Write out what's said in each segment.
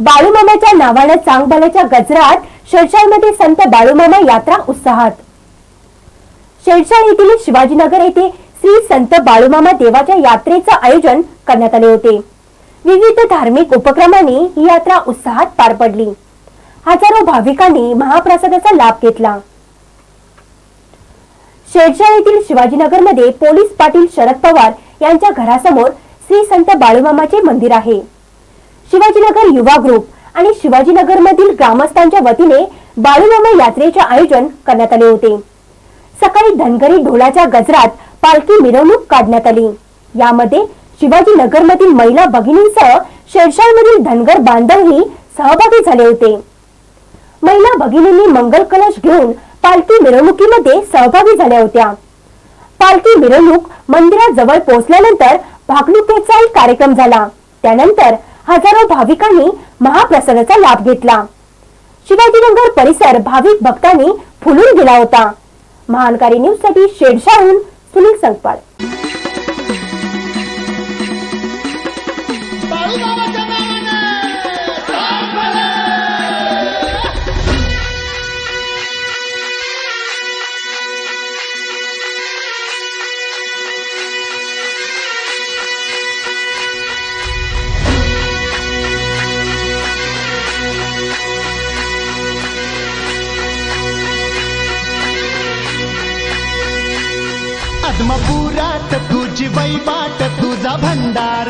बाळूमामाच्या नावानं चांगबाल्याच्या गजरात शेरशाळमध्ये संत बाळूमामा यात्रा उत्साहात. शेरशाळ येथील शिवाजीनगर येथे श्री संत बाळूमामा देवाच्या यात्रेचं आयोजन करण्यात आले होते. विविध धार्मिक उपक्रमांनी ही यात्रा उत्साहात पार पडली. हजारो भाविकांनी महाप्रसादाचा लाभ घेतला. शेरशाळ येथील शिवाजीनगरमध्ये पोलीस पाटील शरद पवार यांच्या घरासमोर श्री संत बाळूमामाचे मंदिर आहे. शिवाजीनगर युवा ग्रुप आणि शिवाजीनगर मधील ग्रामस्थांच्या वतीने बाळूमामा यात्रेचे आयोजन करण्यात आले होते. सकाळी धनगरी ढोलाच्या गजरात पालखी मिरवणूक काढण्यात आली. यामध्ये शिवाजीनगर मधील महिला भगिनींसह शेरशाळमधील धनगर बांधवही सहभागी झाले होते. महिला भगिनींनी मंगल कलश घेऊन पालखी मिरवणुकीमध्ये सहभागी झाल्या होत्या. पालखी मिरवणूक मंदिराजवळ पोहोचल्यानंतर भागणुकीचाही कार्यक्रम झाला. त्यानंतर हजारो भाविकांनी महाप्रसादाचा लाभ घेतला. शिवाजीनगर परिसर भाविक भक्तांनी फुलून गेला होता. महानकारी न्यूजसाठी शेडशाहून सुनील संकपाळ आत्मपुरात तुझी वैबाट तुझा भंडार.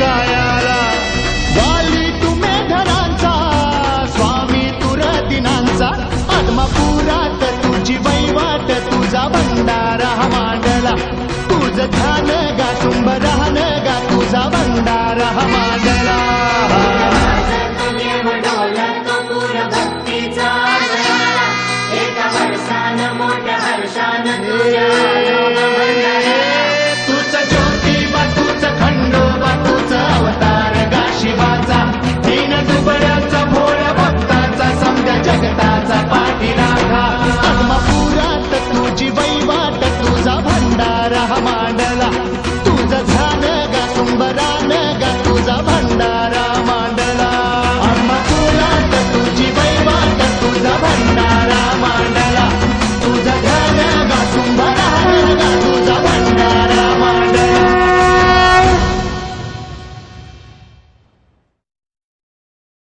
कायाला वाली तुम्ही धरांचा स्वामी तुर दिनांचा. आत्मापुरात तुझी वैवाट तुझा भंडारा हा मांडला. तुझ ध्यान गा तुंब राहण गा तुझा भंडारा हा मांडला. मोठ्या हर्षान